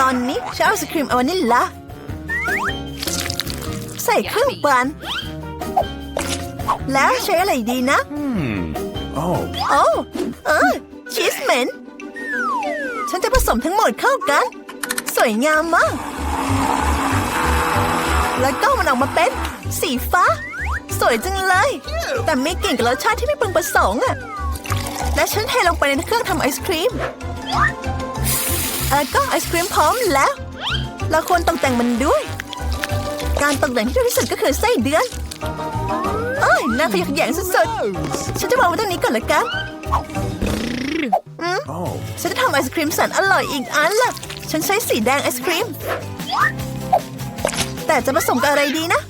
ตอนนี้ฉันเอาไอศครีมเอาวานิลลาใส่เครื่องปั่นแล้วใช้อะไรดีนะ Oh. โอ้เออชีสเหม็น ฉันจะผสมทั้งหมดเข้ากัน สวยงามมาก แล้วก็มันออกมาเป็น สีฟ้า สวยจังเลย แต่ไม่กลิ่นกับรสชาติที่ไม่พึงประสงค์อะและฉันเทลงไปในเครื่องทำไอศครีม แล้วก็ไอศครีมพร้อมแล้ว เราควรตกแต่งมันด้วย การตกแต่งที่ดีที่สุดก็คือไส้เดือนเอ้ยน่าขยะแยงสุดๆ ฉันจะวางไว้ตรงนี้ก่อนละกันฉันจะทำไอศครีมแสนอร่อยอีกอันล่ะฉันใช้สีแดงไอศครีม แต่จะผสมกับอะไรดีนะ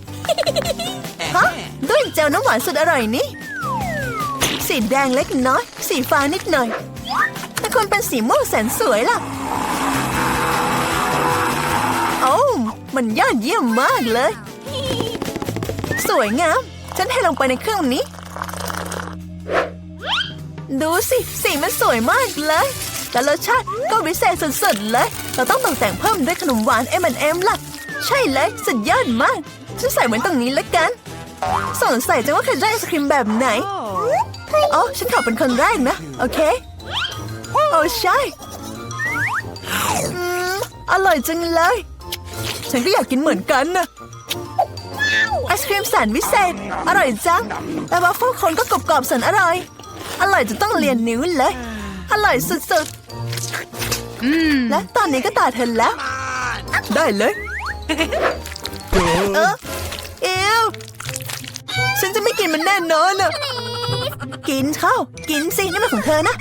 ฮะ ด้วยเจลน้ำหวานสุดอร่อยนี่ สีแดงเล็กน้อย สีฟ้านิดหน่อย ควรเป็นสีม่วงแสนสวยล่ะ โอ้วมันยอดเยี่ยมมากเลย สวยงาม ฉันเทลงไปในเครื่องนี้ ดูสิ สีมันสวยมากเลย แต่รสชาติก็วิเศษสุดๆเลย เราต้องตกแต่งเพิ่มด้วยขนมหวาน M&M ล่ะ ใช่เลย สุดยอดมาก ฉันใส่ไว้ตรงนี้แล้วกัน สงสัยจังว่าใครได้ไอศครีมแบบไหนโอ้ฉันขอเป็นคนแรกนะ โอเคโอ้ใช่อืมอร่อยจังเลย ฉันก็อยากกินเหมือนกันนะไอศครีมแสนวิเศษ อร่อยจัง แต่ว่าฟลคนก็กรอบๆแสนอร่อย อร่อยจะต้องเรียนนิ้วเลย อร่อยสุดๆและตอนนี้ก็ตาเธอแล้ว ได้เลยเออเอวฉันจะไม่กินมันแน่นอนอะกินเข้า กินสินี่มันของเธอนะ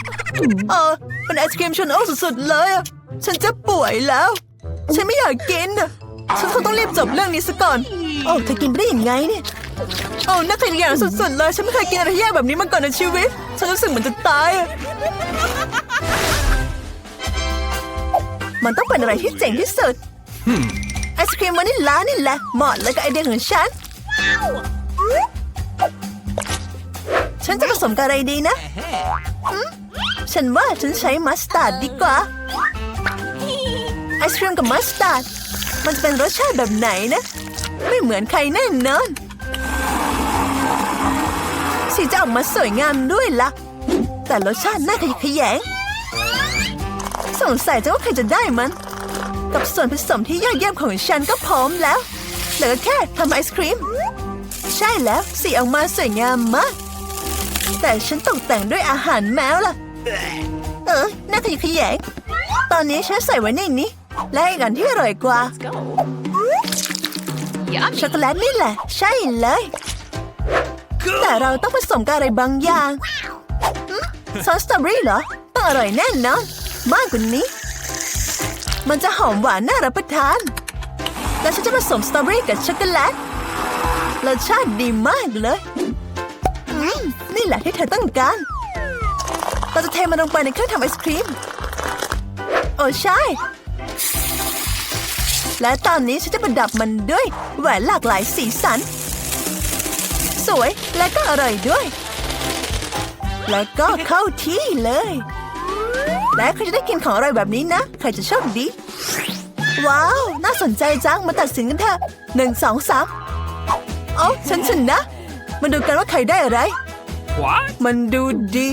เออเป็นไอศครีมชนโอ้สุดๆเลยอะฉันจะป่วยแล้ว ฉันไม่อยากกินอะฉันคงต้องรีบจบเรื่องนี้ซะก่อนโอ้เธอกินไปได้ยังไงเนี่ยโอ้น่าขยะสุดๆเลย ฉันไม่เคยกินอะไรแย่แบบนี้มาก่อนในชีวิต ฉันรู้สึกเหมือนจะตายอะมันต้องเป็นอะไรที่เจ๋งที่สุดไอศครีมวานิลลานี่แหละเหมาะเลยกับไอเดียของฉัน ฉันจะผสมกับอะไรดีนะหืม ฉันว่าฉันใช้มัสตาร์ดดีกว่า ไอศครีมกับมัสตาร์ด มันจะเป็นรสชาติแบบไหนนะ ไม่เหมือนใครแน่นอน สีจะออกมาสวยงามด้วยล่ะ แต่รสชาติน่าขยะแขยง สงสัยจะว่าใครจะได้มัน กับส่วนผสมที่ยอดเยี่ยมของฉันก็พร้อมแล้วเหลือแค่ทำไอศครีม ใช่แล้วสีออกมาสวยงามมากแต่ฉันตกแต่งด้วยอาหารแมวล่ะ เออน่าขยะแขยงตอนนี้ฉันใส่ไว้ในนี้ และอีกอันที่อร่อยกว่า Yummy. ช็อกโกแลตนี่แหละ ใช่เลย แต่เราต้องผสมกับอะไรบางอย่างหืมซอสสตรอเบอรี่เหรอ ต้องอร่อยแน่นอนมากกว่านี้ มันจะหอมหวานน่ารับประทาน แล้วฉันจะผสมสตรอเบอรี่กับช็อกโกแลตรสชาติดีมากเลยอืมนี่แหละที่เธอต้องการ เราจะเทมันลงไปในเครื่องทำไอศครีม โอ้ใช่ และตอนนี้ฉันจะประดับมันด้วยแหวนหลากหลายสีสัน สวยและก็อร่อยด้วย แล้วก็เข้าที่เลย และใครจะได้กินของอร่อยแบบนี้นะ ใครจะโชคดี ว้าว น่าสนใจจัง มาตัดสินกันเถอะหนึ่งสองสามเอ้าฉันชนะ มาดูกันว่าใครได้อะไร What? มันดูดี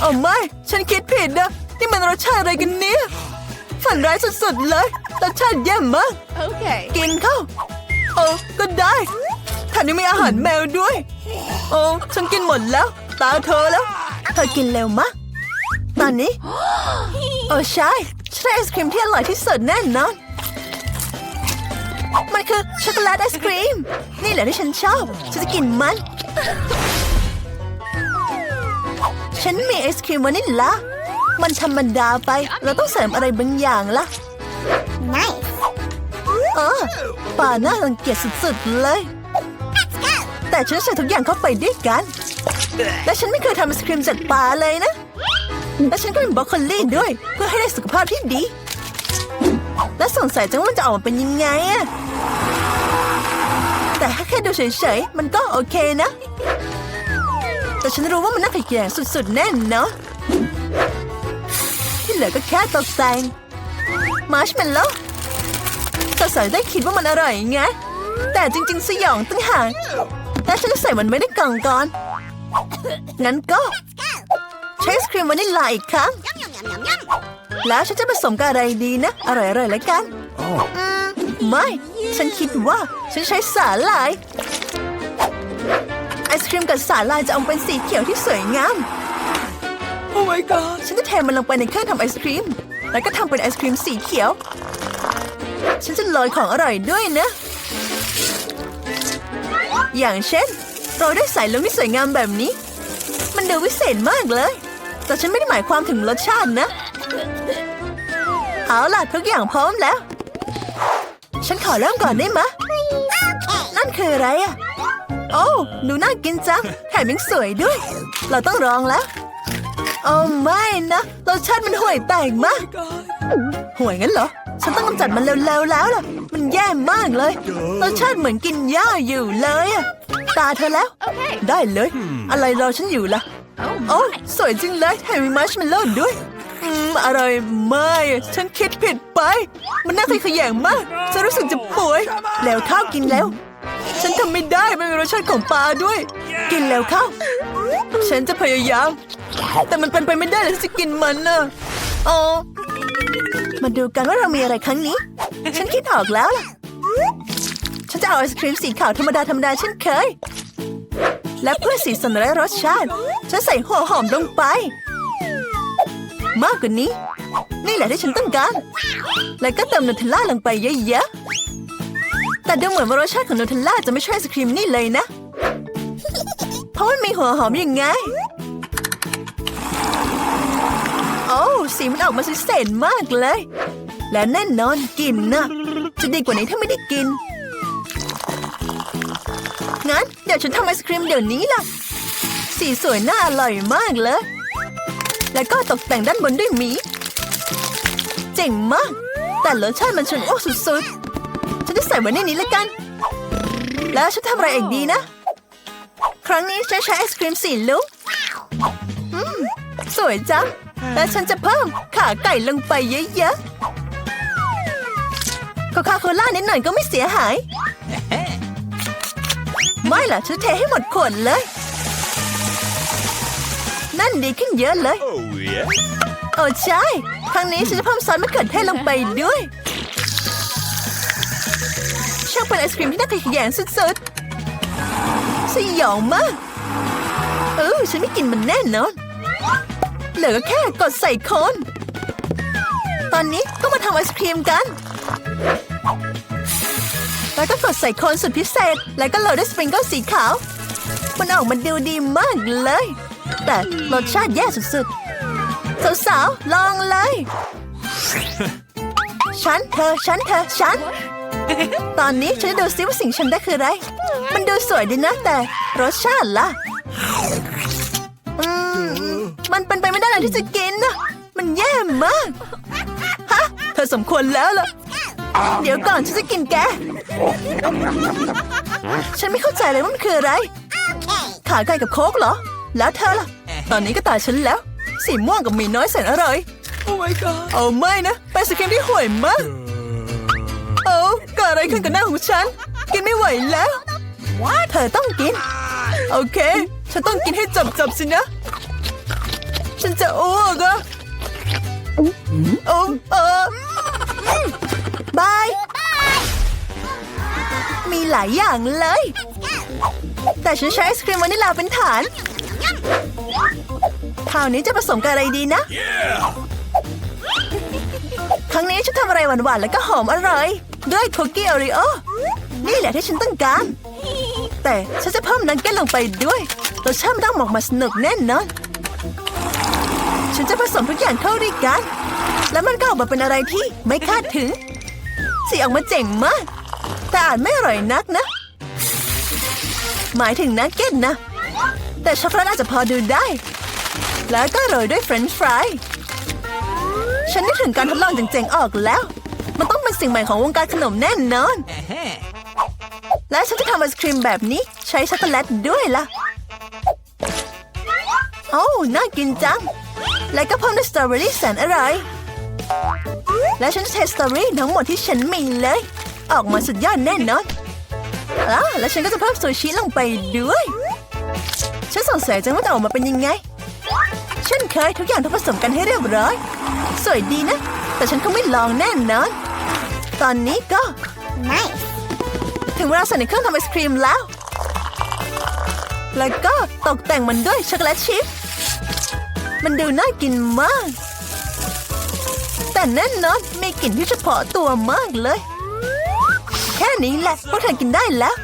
โอ้ไม่ ฉันคิดผิดนะ นี่มันรสชาติอะไรกันเนี่ย ฝันร้ายสุดๆเลย รสชาติแย่มาก Okay. กินเข้า โอ้ก็ได้แถมยังมีอาหารแมวด้วย โอ้ฉันกินหมดแล้ว ตาเธอแล้ว เธอกินเร็วมาก ตอนนี้ โอ้ใช่ฉันได้ไอศครีมที่อร่อยที่สุดแน่นอน มันคือช็อกโกแลตไอศครีม นี่แหละที่ฉันชอบ ฉันจะกินมัน ฉันมีไอศครีมวานิลลามันธรรมดาไป เราต้องเสริมอะไรบางอย่างล่ะ Nice. เออป่าน่ารังเกียจสุดๆเลย แต่ฉันใส่ทุกอย่างเข้าไปด้วยกัน และฉันไม่เคยทำไอศครีมจากปลาเลยนะ และฉันก็มีบรอกโคลีด้วย เพื่อให้ได้สุขภาพที่ดี และสงสัยจังว่ามันจะออกมาเป็นยังไงอะแต่ถ้าแค่ดูเฉยๆ มันก็โอเคนะ แต่ฉันรู้ว่ามันน่าขยแยงสุดๆแน่นเนาะที่เหลือก็แค่ตกแต่งมาร์ชเมลโล่ก็ใส่ได้คิดว่ามันอร่อยไง แต่จริง ๆ สยองตั้งหากและฉันจะใส่มันไว้ในกล่องก่อน งั้นก็ใช้ไอศครีมวานิลลาอีกครั้ง แล้วฉันจะผสมกับอะไรดีนะ อร่อยๆแล้วกัน Oh. อืมไม่ ฉันคิดว่าฉันใช้สาหร่าย ไอศครีมกับสาหร่ายจะออกมาเป็นสีเขียวที่สวยงาม โอ้ my god ฉันจะเทมันลงไปในเครื่องทำไอศครีม แล้วก็ทำเป็นไอศครีมสีเขียว ฉันจะโรยของอร่อยด้วยนะ อย่างเช่นโรยด้วยสายลุงที่สวยงามแบบนี้ มันดูวิเศษมากเลย แต่ฉันไม่ได้หมายความถึงรสชาตินะ เอาล่ะทุกอย่างพร้อมแล้ว ฉันขอเริ่มก่อนได้ไหมะนั่นคืออะไรอะ โอ้ดูน่ากินจังแถมยังสวยด้วย เราต้องลองแล้ว โอ้ไม่นะรสชาติมันห่วยแปลกมากห่วยงั้นเหรอ ฉันต้องกำจัดมันเร็วๆแล้วล่ะ มันแย่มากเลยรสชาติเหมือนกินหญ้าอยู่เลยอะตาเธอแล้ว ได้เลย อะไรรอฉันอยู่ล่ะ โอ้สวยจริงเลยแถมมีมัชเมลโล่ด้วยอืมอร่อยมากฉันคิดผิดไป มันน่าขยแยงมากฉันรู้สึกจะป่วยแล้วข้าวกินแล้ว ฉันทำไม่ได้มันมีรสชาติของปลาด้วย กินแล้วข้าวฉันจะพยายาม แต่มันเป็นไปไม่ได้เลยที่จะกินมันน่ะอ๋อมาดูกันว่าเรามีอะไรครั้งนี้ ฉันคิดออกแล้วล่ะ ฉันจะเอาไอศครีมสีขาวธรรมดาธรรมดาเช่นเคย และเพื่อสีสันและรสชาติ ฉันใส่หัวหอมลงไป มากกว่านี้ นี่แหละที่ฉันต้องการ แล้วก็เติมนูเทลล่าลงไปเยอะๆ แต่ดูเหมือนว่ารสชาติของนูเทลล่าจะไม่ใช่ไอศครีมนี่เลยนะ เพราะมันมีหัวหอมยังไง โอ้สีมันออกมาสเศษมากเลย และแน่นอนกินนะจะดีกว่านี้ถ้าไม่ได้กิน งั้นเดี๋ยวฉันทำไอศครีมเดี๋ยวนี้ล่ะ สีสวยน่าอร่อยมากเลย แล้วก็ตกแต่งด้านบนด้วยหมี เจ๋งมาก แต่รสชาติมันชวนอ้วกสุดๆ ส่ไว้ในนี้แล้วกัน แล้วฉันทำอะไรอีกดีนะ ครั้งนี้ฉันใช้ไอศครีมสีลุกอืมสวยจังและฉันจะเพิ่มขาไก่ลงไปเยอะๆโคคาโคล่านิดหน่อยก็ไม่เสียหาย ไม่ล่ะฉันเทให้หมดขวดเลย นั่นดีขึ้นเยอะเลย Oh, yeah. โอ้ใช่ ครั้งนี้ฉันจะเพิ่มซอสมะเขือเทศลงไปด้วย ช่างเป็นไอศครีมที่น่าขยแยงสุดๆสยองมาก เออฉันไม่กินมันแน่นอนเหลือก็แค่กดใส่โคนตอนนี้ก็มาทำไอศครีมกัน แล้วก็กดใส่โคนสุดพิเศษ แล้วก็โรยด้วยสปริงเกิลสีขาว มันออกมาดูดีมากเลย แต่รสชาติแย่สุดๆ สาวๆ ลองเลย ฉันเธอ ฉันเธอ ฉัน ตอนนี้ฉันจะดูซิว่าสิ่งฉันได้คืออะไร มันดูสวยดีนะแต่รสชาติล่ะ อืม มันเป็นไปไม่ได้เลยที่จะกินนะ มันแย่มาก ฮะ เธอสมควรแล้วล่ะ เดี๋ยวก่อนฉันจะกินแก ฉันไม่เข้าใจเลยว่ามันคืออะไร ขาไก่กับโค้กเหรอ แล้วเธอล่ะ ตอนนี้ก็ตาฉันแล้ว สีม่วงกับหมีน้อยแสนอร่อย โอ้ my god เอาไม่นะเป็นสครีมที่ห่วยมากโอ้เกิดอะไรขึ้นกับหน้าของฉัน กินไม่ไหวแล้วเธอต้องกิน โอเค ฉันต้องกินให้จบจบๆสินะ ฉันจะอ้วกอะโอ้เออบาย มีหลายอย่างเลย แต่ฉันใช้ไอศครีมวานิลลาเป็นฐานคราวนี้จะผสมกับอะไรดีนะ Yeah. ครั้งนี้ฉันทำอะไรหวานๆแล้วก็หอมอร่อย ด้วยคุกกี้โอรีโอ นี่แหละที่ฉันต้องการ แต่ฉันจะเพิ่มนักเก็ตลงไปด้วยรสชาติมันต้องออกมาสนุกแน่นอน ฉันจะผสมทุกอย่างเข้าด้วยกัน แล้วมันก็ออกมาเป็นอะไรที่ไม่คาดถึง สีออกมาเจ๋งมาก แต่อาจไม่อร่อยนักนะ หมายถึงนักเก็ตนะ แต่ช็อกโกแลตอาจจะพอดูได้ แล้วก็โรยด้วยเฟรนช์ฟราย ฉันนึกถึงการทดลองเจ๋งๆออกแล้ว สิ่งใหม่ของวงการขนมแน่นอน และฉันจะทำไอศครีมแบบนี้ใช้ช็อกโกแลตด้วยล่ะ โอ้าน่ากินจัง แล้วก็เพิ่มด้วยสตรอเบอรี่แสนอร่อย และฉันจะเทสตรอเบอรี่ทั้งหมดที่ฉันมีเลย ออกมาสุดยอดแน่นอนอะแล้วฉันก็จะเพิ่มซูชิลงไปด้วย ฉันสงสัยจังว่าจะออกมาเป็นยังไงเช่นเคยทุกอย่างต้องผสมกันให้เรียบร้อย สวยดีนะ แต่ฉันคงไม่ลองแน่นอน ตอนนี้ก็ Nice. ถึงเวลาใส่ในเครื่องทำไอศครีมแล้ว แล้วก็ตกแต่งมันด้วยช็อกโกแลตชิพ มันดูน่ากินมาก แต่แน่นอนมีกลิ่นที่เฉพาะตัวมากเลย แค่นี้แหละพวกเธอกินได้แล้ว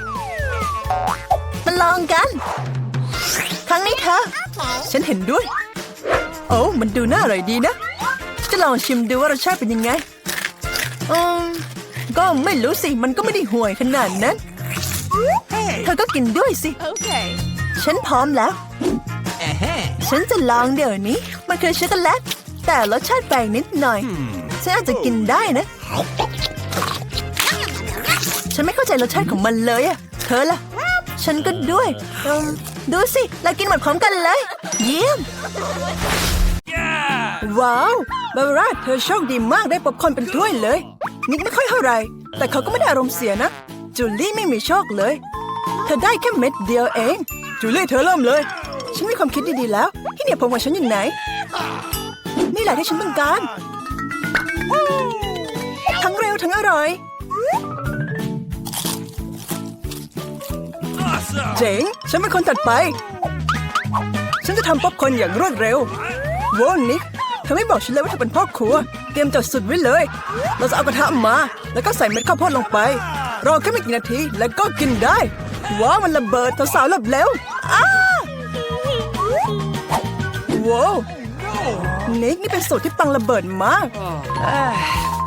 มาลองกัน ครั้งนี้เธอ ฉันเห็นด้วย โอ้มันดูน่าอร่อยดีนะ จะลองชิมดูว่ารสชาติเป็นยังไง อืม ก็ไม่รู้สิ มันก็ไม่ได้ห่วยขนาดนั้น เธอก็กินด้วยสิ Okay. ฉันพร้อมแล้ว ฉันจะลองเดี๋ยวนี้ มันคือช็อกโกแลต แต่รสชาติแปลกนิดหน่อย ฉันอาจจะกินได้นะ ฉันไม่เข้าใจรสชาติของมันเลยอะเธอล่ะ ฉันก็ด้วยอืมดูสิ เรากินหมดพร้อมกันเลย เยี่ยม Yeah! ว้าวบาบาร่าเธอโชคดีมากได้ป๊อปคอร์นเป็นถ้วยเลย นิกไม่ค่อยเท่าไร แต่เขาก็ไม่ได้อารมณ์เสียนะ จูลี่ไม่มีโชคเลย เธอได้แค่เม็ดเดียวเอง จูลี่เธอเริ่มเลย ฉันมีความคิดดีๆแล้ว ที่เหนียผมของฉันอยู่ไหน นี่แหละที่ฉันต้องการ ทั้งเร็วทั้งอร่อย เจ๋ง ฉันเป็นคนถัดไป ฉันจะทำป๊อปคอร์นอย่างรวดเร็วโว้นิก อไม่บอกฉันเลยว่าเธอเป็นพ่อครัว เตรียมจัดสุดไว้เลย เราจะเอากระทะมา แล้วก็ใส่เม็ดข้าวโพดลงไป รอแค่ไม่กี่นาทีแล้วก็กินได้ ว้าวมันระเบิดสาวๆหลับเร็วอ้าว้าวนิกนี่เป็นสูตรที่ปังระเบิดมาก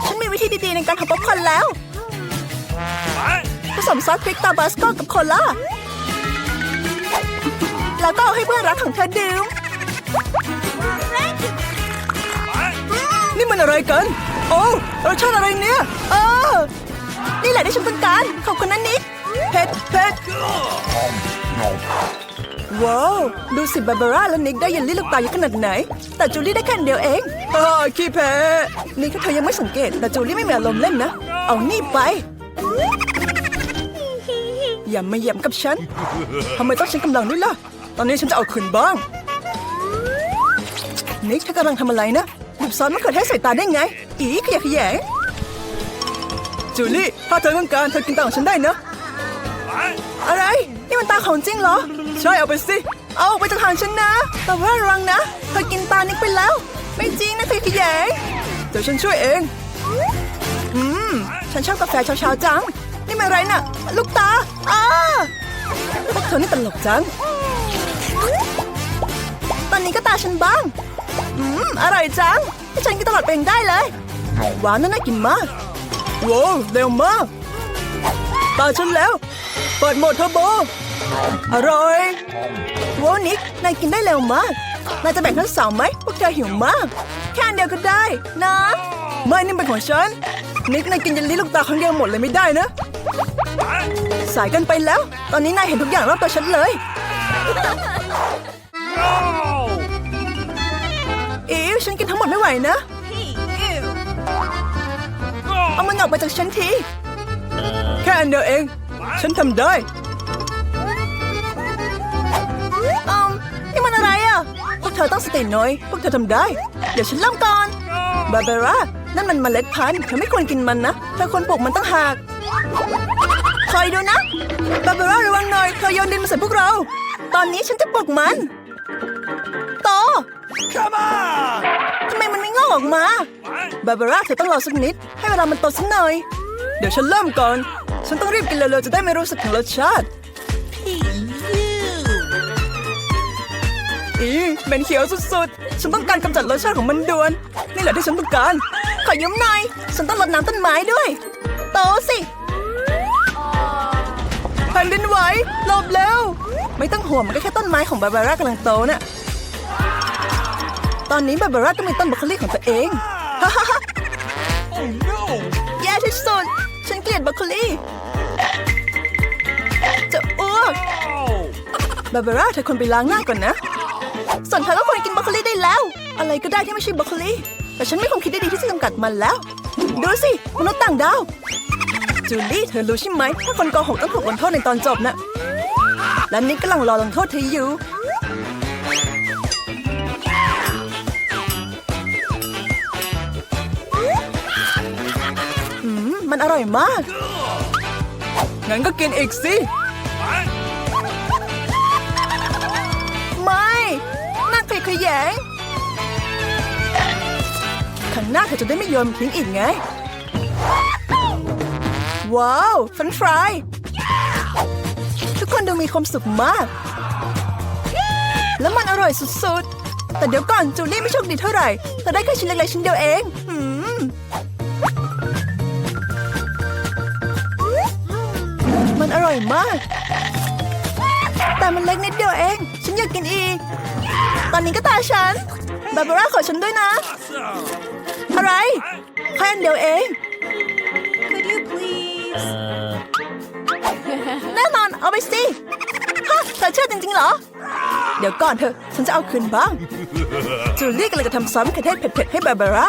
ฉันมีวิธีดีๆในการทำป๊อปคอร์นแล้ว ผสมซอสพริกตาบาสโกกับโคลาแล้วก็เอาให้เพื่อนรักของเธอดื่ม นี่มันอะไรกัน โอ้รสชาติอะไรเนี่ยเออนี่แหละที่ฉันต้องการ ขอบคุณนะนิกเผ็ดเผ็ดว้าว ดูสิบาบาร่าและนิกได้เยลลี่ลูกตาเยอะขนาดไหน แต่จูลี่ได้แค่เดียวเองเออขี้แพ้นี่ถ้าเธอยังไม่สังเกต แต่จูลี่ไม่มีอารมณ์เล่นนะ เอานี่ไป อย่ามาเหยียบกับฉันทำไมต้องใช้กำลังด้วยล่ะ ตอนนี้ฉันจะเอาคืนบ้างนิกเธอกำลังทำอะไรนะ บซ้อสมะเขือเทศใส่ตาได้ไง อีขยะแขยงจูลี่ ถ้าเธอต้องการเธอกินตาของฉันได้นะ อะไร นี่มันตาของจริงเหรอ ใช่เอาไปสิ เอาไปจากทางฉันนะ แต่ว่าระวังนะ เธอกินตานิกไปแล้ว ไม่จริงนะขยะแขยงเดี๋ยวฉันช่วยเอง อืม ฉันชอบกาแฟเช้าๆจัง นี่มันอะไรน่ะ ลูกตา อ้าพวกเธอนี่ตลกจัง ตอนนี้ก็ตาฉันบ้าง อืม อร่อยจัง ฉันกินตลอดไปเองได้เลยหวานน่ากินมากว้าวเร็วมากตาฉันแล้ว เปิดโหมดเทอร์โบอร่อยว้าวนิกนายกินได้เร็วมากนายจะแบ่งทั้งสองไหมพวกเธอหิวมาก แค่อันเดียวก็ได้นะไม่นี่เป็นของฉันนิกนายกินเยลลี่ลูกตาครั้งเดียวหมดเลยไม่ได้นะ What? สายเกันไปแล้ว ตอนนี้นายเห็นทุกอย่างรอบตัวฉันเลย No! อิวฉั นกินทั้งหมดไม่ไหวนะ เอา No! มันออกไปจากฉันที แค่อันเดียวเอง ฉันทำได้อืมนี่มันอะไรอะ พวกเธอต้องสติหน่อย พวกเธอทำได้ เดี๋ยวฉันเริ่มก่อน บาบาร่า นั่นมันเมล็ดพันธุ์เธอไม่ควรกินมันนะ เธอควรปลูกมันตั้งหาก คอยดูนะ บาบาร่าระวังหน่อย เธอโยนดินมาใส่พวกเรา ตอนนี้ฉันจะปลูกมันโต Come on! ทำไมมันไม่งอกออกมา What? บาบาร่าเธอต้องรอสักนิด ให้เวลามันโตสักหน่อย เดี๋ยวฉันเริ่มก่อน ฉันต้องรีบกินเร็วๆจะได้ไม่รู้สึกถึงรสชาติอีเหม็นเขียวสุดๆ ฉันต้องการกำจัดรสชาติของมันด่วน นี่แหละที่ฉันต้องการ ขอยืมหน่อย ฉันต้องรดน้ำต้นไม้ด้วย โตสิแผ่นดินไหวหลบเร็วไม่ต้องห่วงมันก็แค่ต้นไม้ของบาบาร่ากำลังโตน่ะ ตอนนี้บาบาร่าก็มีต้นบรอกโคลีของตัวเองฮ่าฮ่าฮ่า Oh no! แย่ที่สุดฉันเกลียดบรอกโคลีจะอ้วก Oh! บาบาร่าเธอควรไปล้างหน้าก่อนนะ ส่วนเธอก็ควรกินบรอกโคลีได้แล้ว อะไรก็ได้ที่ไม่ใช่บรอกโคลีแต่ฉันไม่คงคิดได้ดีที่จะจำกัดมันแล้ว ดูสิมนุษย์ต่างดาว จูลี่เธอรู้ใช่ไหมถ้าคนโกหกต้องถูกลงโทษในตอนจบนะ และนิกกำลังรอลงโทษเธออยู่ มันอร่อยมาก งั้นก็กินอีกสิ ไม่น่าเกลียดขยงครั้งหน้าเธอจะได้ไม่โยนทิ้งอีกไง ว้าวฟรนฟราย ทุกคนดูมีความสุขมาก แล้วมันอร่อยสุดๆ แต่เดี๋ยวก่อนจูลี่ไม่โชคดีเท่าไหร่เธอได้แค่ชิ้นเล็กๆชิ้นเดียวเอง อร่อยมาก แต่มันเล็กนิดเดียวเอง ฉันอยากกินอีก ตอนนี้ก็ตาฉันบาบาร่าขอฉันด้วยนะ Awesome. อะไรแค่อันเดียวเอง Could you please? แน่นอนเอาไปสิฮะเธอเชื่อจริงๆเหรอ เดี๋ยวก่อนเถอะฉันจะเอาคืนบ้าง จูลี่กำลังจะทำซอสมะเขือเทศเผ็ดๆให้บาบาร่า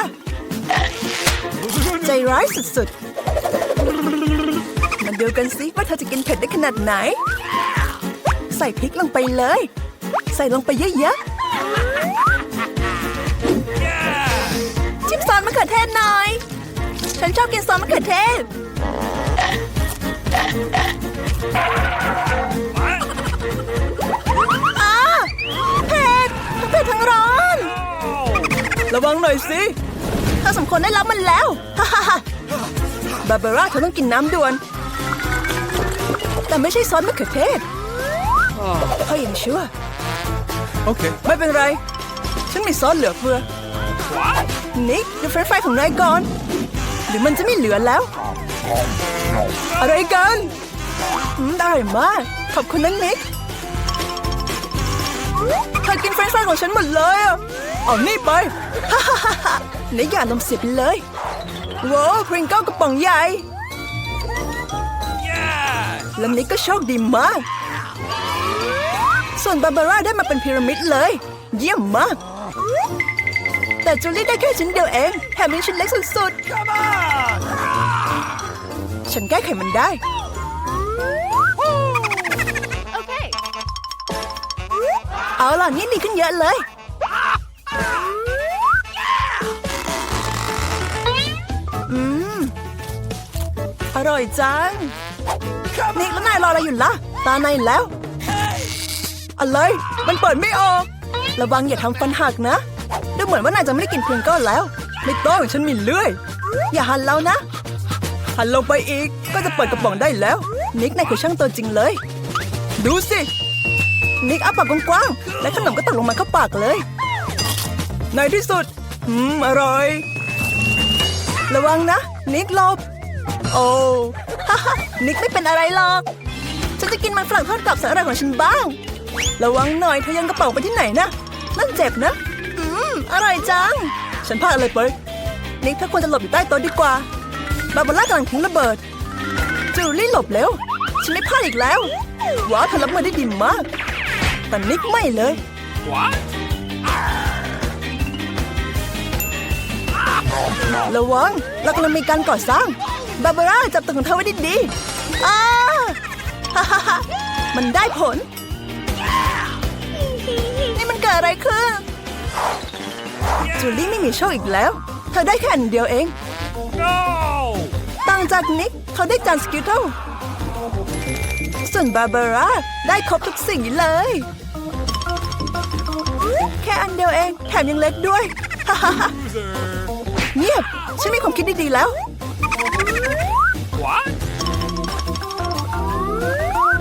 ใจร้ายสุดๆมา ดูกันสิว่าเธอจะกินเผ็ดได้ขนาดไหน ใส่พริกลงไปเลย ใส่ลงไปเยอะๆ Yeah. ชิมซอสมะเขือเทศหน่อย ฉันชอบกินซอสมะเขือเทศ What? อ้าเผ็ดทั้งเผ็ดทั้งร้อน Oh. ระวังหน่อยสิเธอสมควรได้รับมันแล้ว ฮ่าฮ่าฮ่าบาบาร่าเธอต้องกินน้ำด่วน แต่ไม่ใช่ซอสมะเขือเทศพ่อยังชั่ว Okay. ไม่เป็นไร ฉันมีซอสเหลือเฟือ What? นิกดูเฟรนช์ฟรายของนายก่อน หรือมันจะไม่เหลือแล้ว อะไรกันอืมอร่อยมาก ขอบคุณนะนิกเธอกินเฟรนช์ฟรายของฉันหมดเลยอะเอานี่ไปฮ่าฮ่าฮ่าฮ่านิกอย่าลมณ์เสียไปเลยว้าวพริงเกิลกระป๋องใหญ่ Yeah. และนิกก็โชคดีมาก ส่วนบาบาร่าได้มาเป็นพีระมิดเลย เยี่ยมมาก แต่จูลี่ได้แค่ชิ้นเดียวเอง แถมยังชิ้นเล็กสุด Come on. ๆฉันแก้ไขมันได้ Okay. เอาล่ะนี่ดีขึ้นเยอะเลย อืม อร่อยจัง นี่แล้วนายรออะไรอยู่ล่ะ ตานายแล้ว อะไร มันเปิดไม่ออก ระวังอย่าทำฟันหักนะ ดูเหมือนว่านายจะไม่ได้กินเพียงก้อนแล้ว ไม่ต้องฉันมีเลื่อย อย่าหันแล้วนะ หันลงไปอีก ก็จะเปิดกระป๋องได้แล้ว นิกนายคือช่างตัวจริงเลย ดูสิ นิกอ้าปากกว้างๆ และขนมก็ตกลงมาเข้าปากเลย ในที่สุด อืม อร่อย ระวังนะ นิกลบ โอ้ นิกไม่เป็นอะไรหรอก ฉันจะกินมันฝรั่งทอดกรอบแสนอร่อยของฉันบ้าง ระวังหน่อยเธอยังกระเป๋าไปที่ไหนนะ นั่นเจ็บนะ อืม อร่อยจัง ฉันพลาดอะไรไป นิกเธอควรจะหลบอยู่ใต้โต๊ะดีกว่า บาบาร่ากำลังทิ้งระเบิด จูลี่หลบเร็วฉันไม่พลาดอีกแล้ว ว้าวเธอรับมือได้ดีมาก แต่นิกไม่เลย What? ระวังเรากำลังมีการก่อสร้าง บาบาร่าจับตัวของเธอไว้ดีๆอ้าฮ่าฮ่ามันได้ผล นี่มันเกิดอะไรขึ้น จูลี่ไม่มีโชคอีกแล้ว เธอได้แค่อันเดียวเอง ต่างจากนิกเขาได้จานสกิทเทิลส่วนบาบาร่าได้ครบทุกสิ่งเลย แค่อันเดียวเอง แถมยังเล็กด้วยฮ่าฮ่าฮ่าเงียบ ฉันมีความคิดดีๆแล้ว What?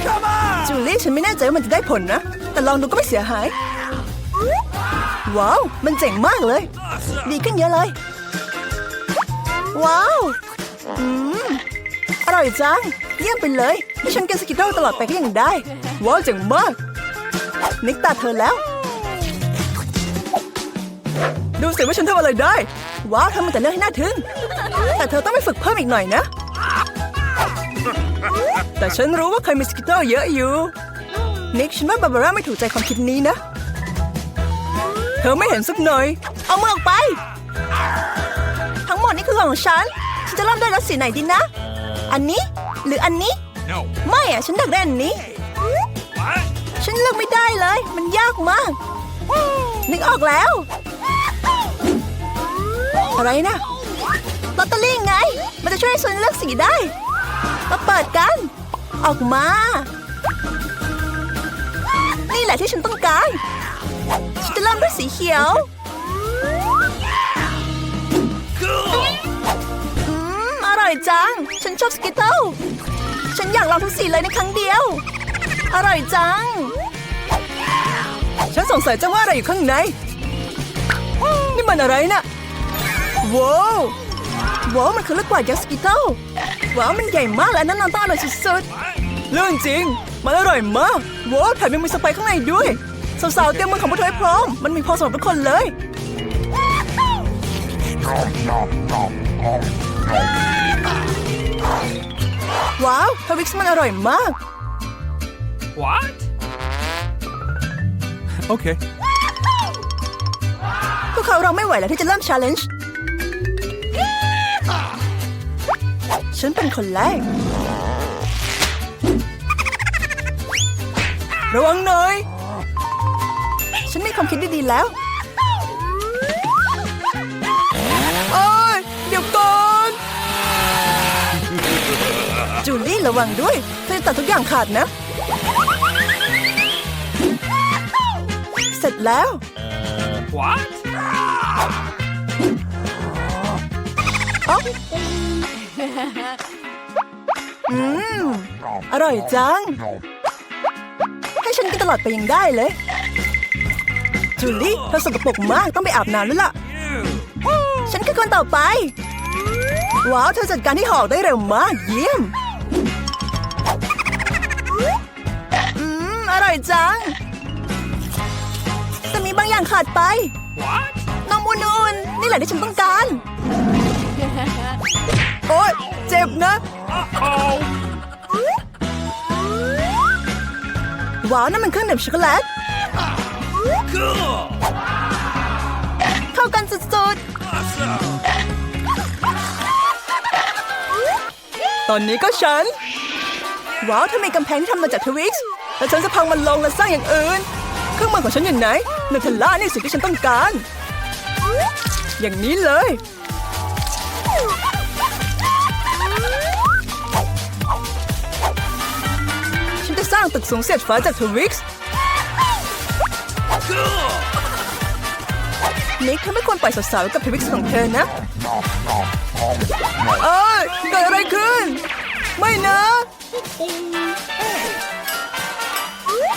Come on. จูลี่ฉันไม่แน่ใจว่ามันจะได้ผลนะ แต่ลองดูก็ไม่เสียหาย ว้าว มันเจ๋งมากเลย Awesome. ดีขึ้นเยอะเลย ว้าวอืมอร่อยจัง เยี่ยมไปเลยที่ฉันกินสกิทเทิลตลอดไปก็ยังได้ ว้าวเจ๋งมาก นิกตาเธอแล้ว ดูสิว่าฉันทำอะไรได้ ว้าวทำมันแต่เรื่องให้น่าทึ่งแต่เธอต้องไปฝึกเพิ่มอีกหน่อยนะ แต่ฉันรู้ว่าเคยมีสกิทเทิลเยอะอยู่ นิกฉันว่าบาบาร่าไม่ถูกใจความคิดนี้นะ เธอไม่เห็นสักหน่อย เอามือออกไป ทั้งหมดนี่คือของฉัน ฉันจะเริ่มด้วยรถสีไหนดีนะ อันนี้หรืออันนี้ No. ไม่อะฉันอยากได้อันนี้ What? ฉันเลือกไม่ได้เลย มันยากมาก นึกออกแล้ว อะไรนะลอตเตอรี่ไง มันจะช่วยให้ฉันเลือกสีได้มาเปิดกัน ออกมา นี่แหละที่ฉันต้องการฉันจะเริ่มด้วยสีเขียวอืมอร่อยจัง ฉันชอบสกิตเติลฉันอยากลองทุกสีเลยในครั้งเดียว อร่อยจัง ฉันสงสัยจังว่าอะไรอยู่ข้างใน นี่มันอะไรนะว้าวว้าวมันคือลูกกวาดยักษ์สกิตเติล ว้าวมันใหญ่มากและนั่นนอนต้องอร่อยสุดๆเรื่องจริง มันอร่อยมากว้าวแถมยังมีสไปซ์ข้างในด้วยสาวๆเตรียมมือของพวกเธอให้พร้อม มันมีพอสำหรับทุกคนเลยว้าวทวิกซ์มันอร่อยมาก What? Okay. พวกเขาเราไม่ไหวแล้วที่จะเริ่ม challenge ฉันเป็นคนแรก ระวังหน่อย ฉันมีความคิดดีๆแล้ว โอ้ย เดี๋ยวก่อน จูลี่ระวังด้วยเธอจะตัดทุกอย่างขาดนะ เสร็จแล้ว What? อ๋อ อืม อร่อยจัง ให้ฉันกินตลอดไปยังได้เลย จูลี่เธอสกปรกมากต้องไปอาบน้ำแล้วล่ะ You. ฉันคือคนต่อไป ว้าวเธอจัดการที่หอกได้เร็วมากเยี่ยม อืม อร่อยจัง แต่มีบางอย่างขาดไป What? นมอุ่นๆนี่แหละที่ฉันต้องการ โอ๊ยเจ็บนะ Uh-oh. ว้าวนั่นมันเครื่องดื่มช็อกโกแลต Cool. เข้ากันสุด Awesome. ๆตอนนี้ก็ฉัน ว้าวถ้ามีกำแพงที่ทำมาจากทวิกซ์แล้วฉันจะพังมันลงและสร้างอย่างอื่น เครื่องมือของฉันอยู่ไหนนูเทลล่านี่สิ่งที่ฉันต้องการ อย่างนี้เลยางตึกสูงเสียดฟ้าจากทวิกส์นิกเธอไม่ควรปล่อยสาวๆกับทวิกส์ของเธอนะ เอ้ยเกิดอะไรขึ้น ไม่นะ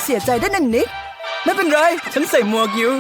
เสียใจด้วยนันนิก ไม่เป็นไร ฉันใส่หมวกอยู่